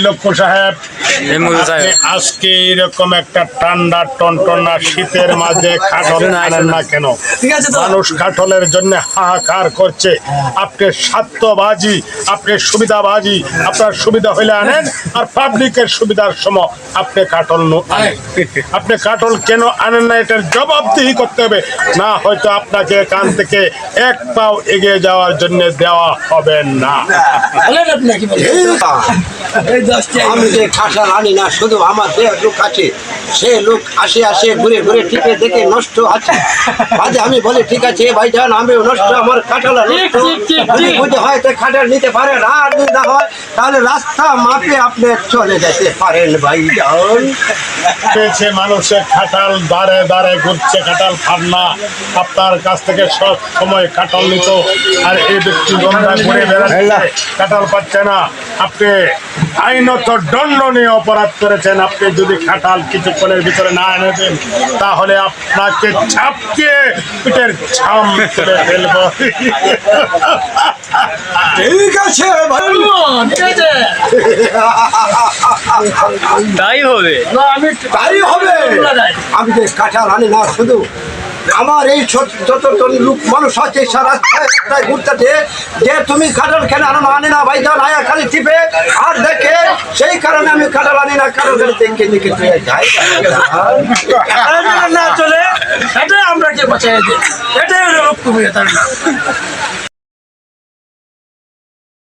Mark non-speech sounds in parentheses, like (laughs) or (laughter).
লক্ষ্য সাহেব। আজকে এরকম একটা ঠান্ডা টনটনা শীতের মাঝে (laughs) খাটল আনেন না। কেন? ঠিক আছে তো। মানুষ কাঠলের জন্য হাহাকার করছে। আপনি স্বার্থবাজি আপনি সুবিধাবাজি আপনার সুবিধা হইলে আনেন আর পাবলিকের সুবিধার সময় আপনি কাঠল নো- আনেন। আপনি কাঠল কেন আনেন না এটার জবাবদিহি করতে হবে। না হয়তো আপনাকে এখান থেকে এক পাও এগিয়ে যাওয়ার জন্য দেওয়া হবে না। আমি যে খাসা রানি না শুধু আমার যে লোক আছে সে লোক আসে আসে ঘুরে ঘুরে টিপে দেখে নষ্ট আছে। বাদে আমি বলি ঠিক আছে ভাই যান আমিও নষ্ট আমার কাটালা নষ্ট। বুঝে হয় তো খাটাল নিতে পারেন আর যদি না হয় তাহলে রাস্তা মাপে আপনি চলে যেতে পারেন ভাই যান। পেয়েছে মানুষের খাটাল দাঁড়ে দাঁড়ে ঘুরছে খাটাল ফান্না আপনার কাছ থেকে সব সময় কাটাল নিত আর এই ব্যক্তি ঘুরে বেড়াচ্ছে কাটাল পাচ্ছে না। আপনি আইনত দণ্ডনীয় অপরাধ করেছেন। আপনি যদি খাটাল কিছুক্ষণের ভিতরে না এনে দেন তাহলে আপনাকে ছাপকে পিঠের ছাম তুলে ফেলব। ঠিক আছে তাই হবে? না আমি তাই হবে। আমি যে কাঁঠাল আনি না শুধু আমার এই ছোট লোক মানুষ আছে রাস্তায় ঘুরতে যে তুমি কাঁঠাল খেলে আর আনে না, ভাই যান আয়া খালি টিপে। আর দেখে, সেই কারণে আমি কাঁঠাল আনি না কারও খেলে দেখে দেখে না চলে। এটাই আমরা কে বাঁচাই এটাই হলো লক্ষ্য তার না